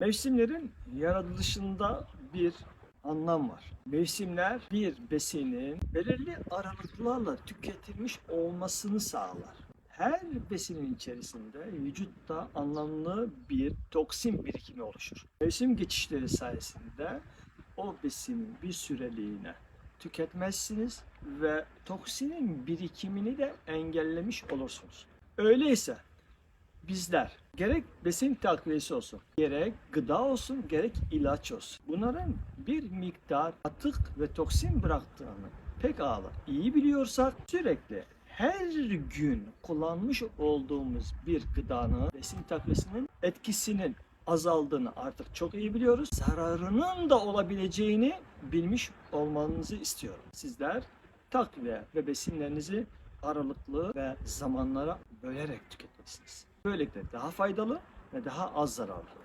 Mevsimlerin yaratılışında bir anlam var. Mevsimler bir besinin belirli aralıklarla tüketilmiş olmasını sağlar. Her besinin içerisinde vücutta anlamlı bir toksin birikimi oluşur. Mevsim geçişleri sayesinde o besinin bir süreliğine tüketmezsiniz ve toksinin birikimini de engellemiş olursunuz. Öyleyse bizler gerek besin takviyesi olsun, gerek gıda olsun, gerek ilaç olsun. Bunların bir miktar atık ve toksin bıraktığını pek ağla iyi biliyorsak sürekli her gün kullanmış olduğumuz bir gıdanın besin takviyesinin etkisinin azaldığını artık çok iyi biliyoruz. Zararının da olabileceğini bilmiş olmanızı istiyorum. Sizler takviye ve besinlerinizi aralıklı ve zamanlara bölerek tüketmelisiniz. Böylelikle daha faydalı ve daha az zararlı.